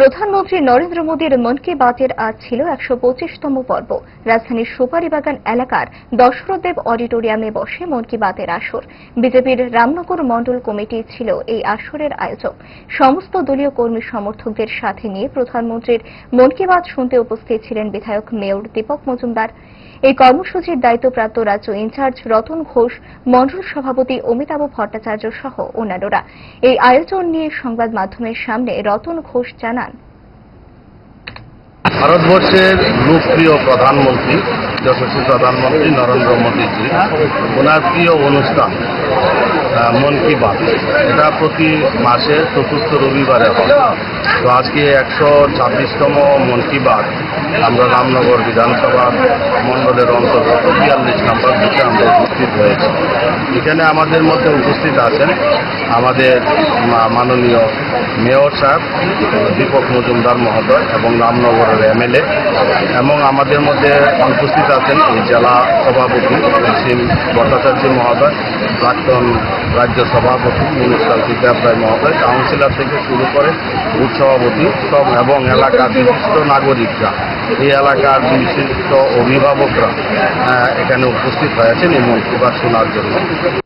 প্রধানমন্ত্রী নরেন্দ্র মোদীর মন কি বাতের আজ ছিল একশো পঁচিশতম পর্ব। রাজধানীর সুপারিবাগান এলাকার দশরথদেব অডিটোরিয়ামে বসে মন কি বাতের আসর। বিজেপির রামনগর মণ্ডল কমিটি ছিল এই আসরের আয়োজক। সমস্ত দলীয় কর্মী সমর্থকদের সাথে নিয়ে প্রধানমন্ত্রীর মন কি বাত শুনতে উপস্থিত ছিলেন বিধায়ক মেয়র দীপক মজুমদার। এই কর্মসূচির দায়িত্বপ্রাপ্ত রাজ্য ইনচার্জ রতন ঘোষ, মণ্ডল সভাপতি অমিতাভ ভট্টাচার্য সহ অন্যান্যরা। এই আয়োজন নিয়ে সংবাদ মাধ্যমের সামনে রতন ঘোষ জানান ভারতবর্ষের লোকপ্রিয় প্রধানমন্ত্রী, যশস্বী প্রধানমন্ত্রী নরেন্দ্র মোদীজি, ওনার প্রিয় অনুষ্ঠান মন কি বাত। এটা প্রতি মাসে চতুর্থ রবিবারে হয়। তো আজকে একশো ছাব্বিশতম মন কি বাত। আমরা রামনগর বিধানসভা মণ্ডলের অন্তর্গত বিয়াল্লিশ নম্বর বুথে আমরা উপস্থিত হয়েছি। এখানে আমাদের মধ্যে উপস্থিত আছেন আমাদের মাননীয় মেয়র সাহেব, দীপক মজুমদার মহোদয় এবং রামনগরের এমএলএ এবং আমাদের মধ্যে উপস্থিত আছেন জেলা সভাপতি অসীম ভট্টাচার্য মহোদয়, প্রাক্তন রাজ্য সভাপতি মনুষ্কাল দেব রায় মহোদয়, কাউন্সিলর থেকে শুরু করে বুথ সভাপতি সব এবং এলাকার বিশিষ্ট নাগরিকরা। এই এলাকার বিশিষ্ট অভিভাবকরা এখানে উপস্থিত হয়েছেন এই মন্ত্রীবার শোনার জন্য।